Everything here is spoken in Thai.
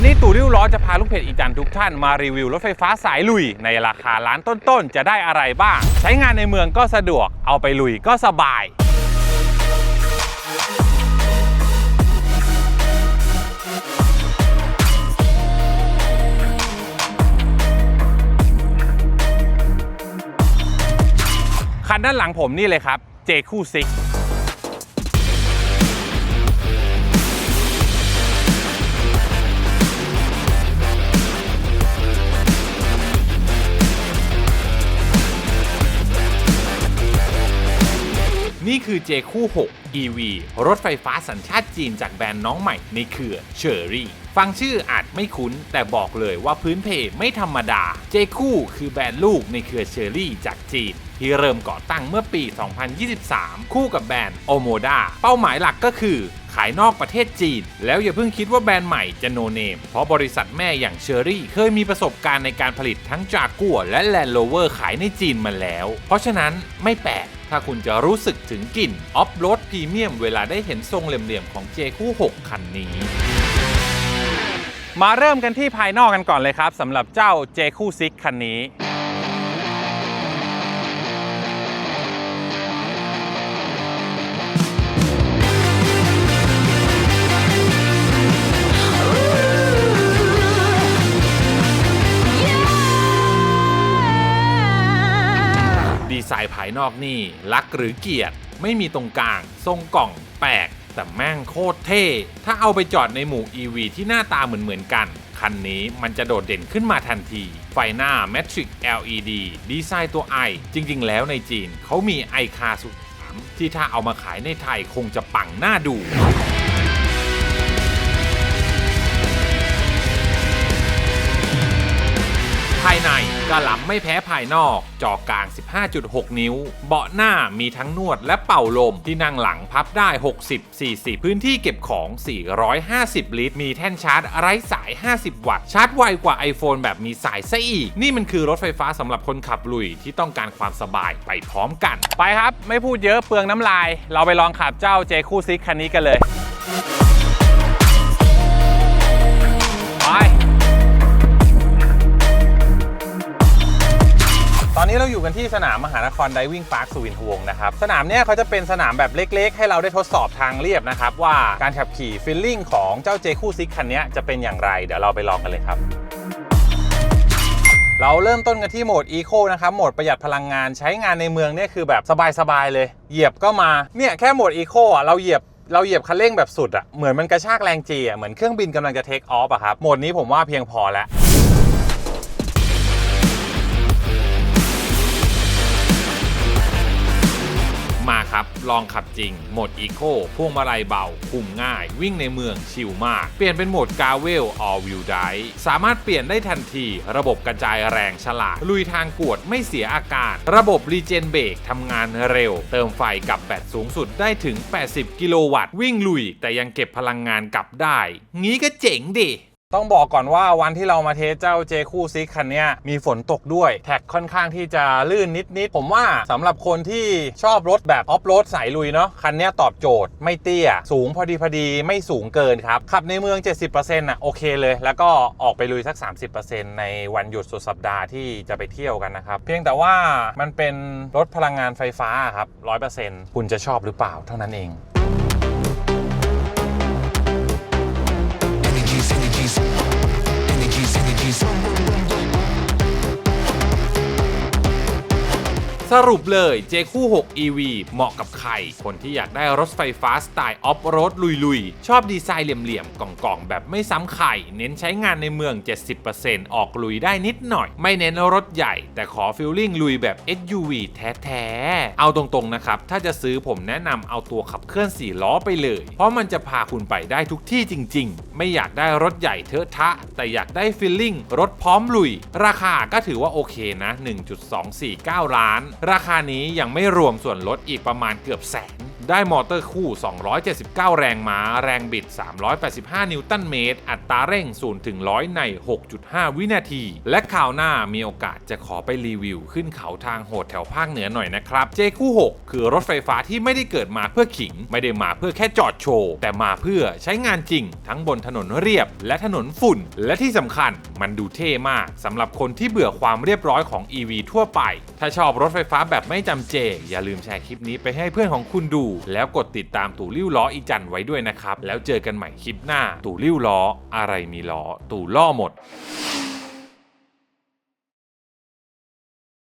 วันนี้ตู่ริ้วล้อจะพาลูกเพจอีจันทุกท่านมารีวิวรถไฟฟ้าสายลุย ในราคาล้านต้นๆ จะได้อะไรบ้าง ใช้งานในเมืองก็สะดวกเอาไปลุยก็สบายคันด้านหลังผมนี่เลยครับ เจคู่ซิก คือเจคู่6 EV รถไฟฟ้าสัญชาติจีนจากแบรนด์น้องใหม่ในเครือเชอรี่ฟังชื่ออาจไม่คุ้น แต่บอกเลยว่าพื้นเพไม่ธรรมดา เจคู่คือแบรนด์ลูกในเครือเชอรี่จากจีน ที่เริ่มก่อตั้งเมื่อปี 2023 คู่กับแบรนด์โอโมดาเป้าหมายหลักก็คือขายนอกประเทศจีน แล้วอย่าเพิ่งคิดว่าแบรนด์ใหม่จะโนเนม เพราะบริษัทแม่อย่างเชอรี่ เคยมีประสบการณ์ในการผลิตทั้งจากัวและแลนด์โรเวอร์ขายในจีนมาแล้ว เพราะฉะนั้นไม่แปลก ถ้าคุณจะรู้สึกถึงกลิ่นออฟโรดพรีเมียมเวลาได้เห็นทรงเหลี่ยมๆของเจคู่ 6 คันนี้ มาเริ่มกันที่ภายนอกกันก่อนเลยครับสำหรับเจ้าเจคู่ซิกคันนี้ ดีไซน์ภายนอกนี่ รักหรือเกลียด ไม่มีตรงกลาง ทรงกล่องแปลก แต่แม่งโคตรเท่ ถ้าเอาไปจอดในหมู่ EV ที่หน้าตาเหมือนเหมือนๆกัน คันนี้มันจะโดดเด่นขึ้นมาทันที ไฟหน้า Matrix LED ดีไซน์ตัว i จริง ๆ แล้วในจีนเขามีไอคาสุดที่ถ้าเอามาขายในไทยคงจะปังหน้าดู กระหล่ำไม่แพ้ภายนอก จอกลาง 15.6 นิ้ว เบาะหน้ามีทั้งนวดและเป่าลม ที่นั่งหลังพับได้ 60-40 พื้นที่เก็บของ 450 ลิตร มีแท่นชาร์จไร้สาย 50 วัตต์ ชาร์จไวกว่า iPhone แบบมีสายซะอีก นี่มันคือรถไฟฟ้าสำหรับคนขับลุยที่ต้องการความสบายไปพร้อมกัน ไปครับ ไม่พูดเยอะเปลืองน้ำลาย เราไปลองขับเจ้าเจคู่ซิกคันนี้กันเลย อนนี้เราอยู่กันที่สนามมหานครไดวิ่งพาร์คสุวินทวงศ์นะครับ สนามเนี้ยเขาจะเป็นสนามแบบเล็กๆ ให้เราได้ทดสอบทางเรียบนะครับ ว่าการขับขี่ฟีลลิ่งของเจ้าเจคู่ซิกคันนี้จะเป็นอย่างไร เดี๋ยวเราไปลองกันเลยครับเราเริ่มต้นกันที่โหมด Eco นะครับ โหมดประหยัดพลังงานใช้งานในเมืองเนี่ยคือแบบสบาย ๆ เลย เหยียบก็มา เนี่ย แค่โหมด Eco อะ เราเหยียบเราเหยียบคันเร่งแบบสุดอะ เหมือนมันกระชากแรงจีอะ เหมือนเครื่องบินกำลังจะเทคออฟอะครับ โหมดนี้ผมว่าเพียงพอแล้ว ครับ ลองขับจริง โหมดอีโคพวงมาลัยเบา คุมง่าย วิ่งในเมืองชิลมาก เปลี่ยนเป็นโหมดกาเวล all wheel drive สามารถเปลี่ยนได้ทันที ระบบกระจายแรงฉลาด ลุยทางกวดไม่เสียอากาศ ระบบรีเจนเบรกทำงานเร็ว เติมไฟกับแบตสูงสุดได้ถึง 80 กิโลวัตต์ วิ่งลุย แต่ยังเก็บพลังงานกลับได้ งี้ก็เจ๋งดิ ต้องบอกก่อนว่าวันที่เรามาเทสเจ้าเจคู่ซิกคันนี้มีฝนตกด้วย แท็กค่อนข้างที่จะลื่นนิด ๆ ผมว่าสำหรับคนที่ชอบรถแบบออฟโรดสายลุยเนาะคันนี้ตอบโจทย์ไม่เตี้ย สูงพอดีพอดีไม่สูงเกินครับ ขับในเมือง 70%อะโอเคเลย แล้วก็ออกไปลุยสัก 30%ในวันหยุดสุดสัปดาห์ที่จะไปเที่ยวกันนะครับ เพียงแต่ว่ามันเป็นรถพลังงานไฟฟ้าครับ100%คุณจะชอบหรือเปล่าเท่านั้นเอง สรุปเลย เจคู่ 6 EV เหมาะกับใคร คนที่อยากได้รถไฟฟ้าสไตล์ออฟโรดลุยๆ ชอบดีไซน์เหลี่ยมๆ กล่องๆ แบบไม่ซ้ำใคร เน้นใช้งานในเมือง 70%ออกลุยได้นิดหน่อย ไม่เน้นรถใหญ่ แต่ขอฟิลลิ่งลุยแบบ SUV แท้ๆ เอาตรงๆ นะครับ ถ้าจะซื้อผมแนะนำเอาตัวขับเคลื่อน 4 ล้อไปเลย เพราะมันจะพาคุณไปได้ทุกที่จริง ๆ ไม่อยากได้รถใหญ่เทอะทะ แต่อยากได้ฟิลลิ่งรถพร้อมลุย ราคาก็ถือว่าโอเคนะ 1.249 ล้านราคานี้ยังไม่รวมส่วนลดอีกประมาณเกือบแสน ได้มอเตอร์คู่ 279 แรงม้า แรงบิด 385 นิวตันเมตร อัตราเร่ง 0 ถึง 100 ใน 6.5 วินาที และข่าวหน้ามีโอกาสจะขอไปรีวิว ขึ้นเขาทางโหดแถวภาคเหนือหน่อยนะครับ J คู่ 6 คือรถไฟฟ้าที่ไม่ได้เกิดมาเพื่อขิง ไม่ได้มาเพื่อแค่จอดโชว์ แต่มาเพื่อใช้งานจริง ทั้งบนถนนเรียบ และถนนฝุ่น และที่สำคัญมันดูเท่มากสำหรับคนที่เบื่อความเรียบร้อยของ EV ทั่วไป ถ้าชอบรถไฟฟ้าแบบไม่จำเจ อย่าลืมแชร์คลิปนี้ไปให้เพื่อนของคุณดูแล้วกดติดตามตู่ริ้วล้ออีจันไว้ด้วยนะครับ แล้วเจอกันใหม่คลิปหน้าตู่ริ้วล้อ อะไรมีล้อตู่ล่อหมด